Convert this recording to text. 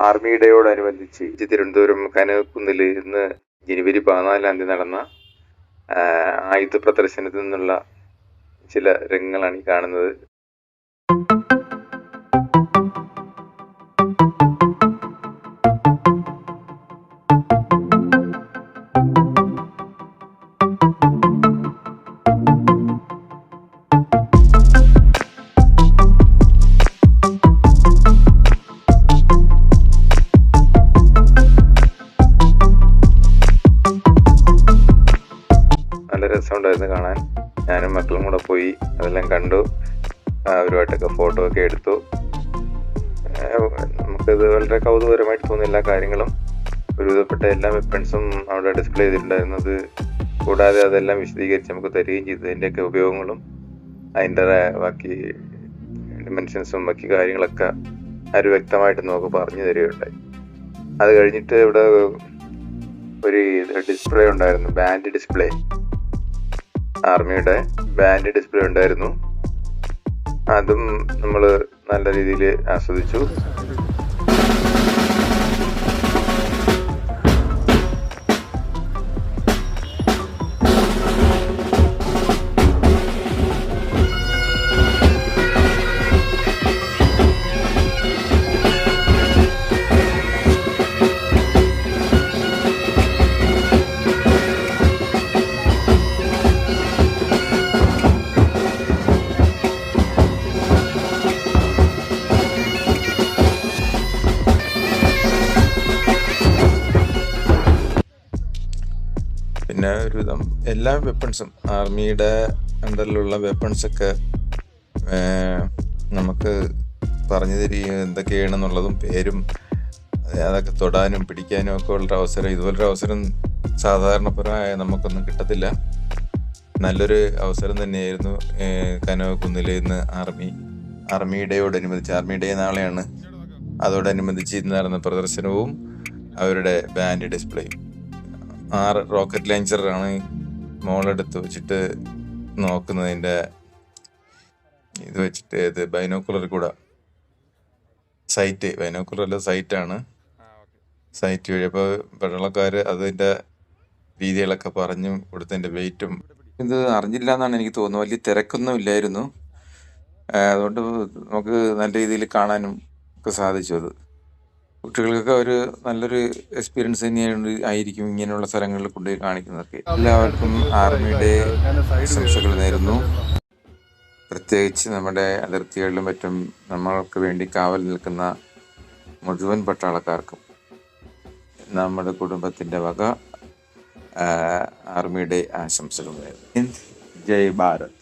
Army ഡേയോടനുബന്ധിച്ച് Thiruvananthapuram കനകക്കുന്നിൽ ഇന്ന് ജനുവരി പതിനാലാം തീയതി നടന്ന ആയുധ പ്രദർശനത്തിൽ നിന്നുള്ള ചില രംഗങ്ങളാണ് ഈ കാണുന്നത്. നല്ല രസമുണ്ടായിരുന്നു കാണാൻ. ഞാനും മക്കളും കൂടെ പോയി അതെല്ലാം കണ്ടു. അവരുമായിട്ടൊക്കെ ഫോട്ടോ ഒക്കെ എടുത്തു. നമുക്കത് വളരെ കൗതുകരമായിട്ട് തോന്നിയ എല്ലാ കാര്യങ്ങളും. ഒരുവിധപ്പെട്ട എല്ലാ വെപ്പൺസും അവിടെ ഡിസ്പ്ലേ ചെയ്തിട്ടുണ്ടായിരുന്നത്. കൂടാതെ അതെല്ലാം വിശദീകരിച്ച് നമുക്ക് തരികയും ചെയ്തു അതിന്റെയൊക്കെ ഉപയോഗങ്ങളും അതിന്റെ ബാക്കി ഡിമെൻഷൻസും ബാക്കി കാര്യങ്ങളൊക്കെ അവർ വ്യക്തമായിട്ട് നമുക്ക് പറഞ്ഞു തരികയുണ്ടായി. അത് കഴിഞ്ഞിട്ട് ഇവിടെ ഒരു ഡിസ്പ്ലേ ഉണ്ടായിരുന്നു ബാൻഡ് ഡിസ്പ്ലേ ആർമിയുടെ ബാൻഡ് ഡിസ്പ്ലേ ഉണ്ടായിരുന്നു. അതും നമ്മൾ നല്ല രീതിയിൽ ആസ്വദിച്ചു. പിന്നെ ഒരുവിധം എല്ലാ വെപ്പൺസും ആർമിയുടെ അണ്ടറിലുള്ള വെപ്പൺസൊക്കെ നമുക്ക് പറഞ്ഞു തരികയും എന്തൊക്കെയാണെന്നുള്ളതും പേരും അതൊക്കെ തൊടാനും പിടിക്കാനും ഒക്കെ ഉള്ളൊരു അവസരം ഇതുപോലൊരു അവസരം സാധാരണപരമായ നമുക്കൊന്നും കിട്ടത്തില്ല. നല്ലൊരു അവസരം തന്നെയായിരുന്നു കനോ കനകക്കുന്നിൽ ഇന്ന് ആർമി ആർമി ഡേയോടനുബന്ധിച്ച് ആർമി ഡേ നാളെയാണ്. അതോടനുബന്ധിച്ച് ഇന്ന് നടന്ന പ്രദർശനവും അവരുടെ ബാൻഡ് ഡിസ്പ്ലേയും ആറ് റോക്കറ്റ് ലോഞ്ചറാണ് മോളെടുത്ത് വെച്ചിട്ട് നോക്കുന്നതിന്റെ ഇത് വെച്ചിട്ട് ഇത് ബൈനോക്കുലർ കൂടെ. സൈറ്റ് ബൈനോക്കുലർ അല്ല സൈറ്റാണ് സൈറ്റ് വഴി. അപ്പോൾ വെള്ളക്കാർ അതിന്റെ രീതികളൊക്കെ പറഞ്ഞു കൊടുത്തതിന്റെ വെയിറ്റും ഇത് അറിഞ്ഞില്ല എന്നാണ് എനിക്ക് തോന്നുന്നത്. വലിയ തിരക്കൊന്നും ഇല്ലായിരുന്നു. അതുകൊണ്ട് നമുക്ക് നല്ല രീതിയിൽ കാണാനും ഒക്കെ സാധിച്ചു അത്. കുട്ടികൾക്കൊക്കെ ഒരു നല്ലൊരു എക്സ്പീരിയൻസ് തന്നെയാണ് ആയിരിക്കും ഇങ്ങനെയുള്ള സ്ഥലങ്ങളിൽ കൊണ്ടുപോയി കാണിക്കുന്നതൊക്കെ. എല്ലാവർക്കും ആർമിയുടെ ആശംസകൾ നേരുന്നു. പ്രത്യേകിച്ച് നമ്മുടെ അതിർത്തികളിലും മറ്റും നമ്മൾക്ക് വേണ്ടി കാവൽ നിൽക്കുന്ന മുഴുവൻ പട്ടാളക്കാർക്കും നമ്മുടെ കുടുംബത്തിന്റെ വക ആർമിയുടെ ആശംസകൾ നേരുന്നു. ജയ് ഭാരത്.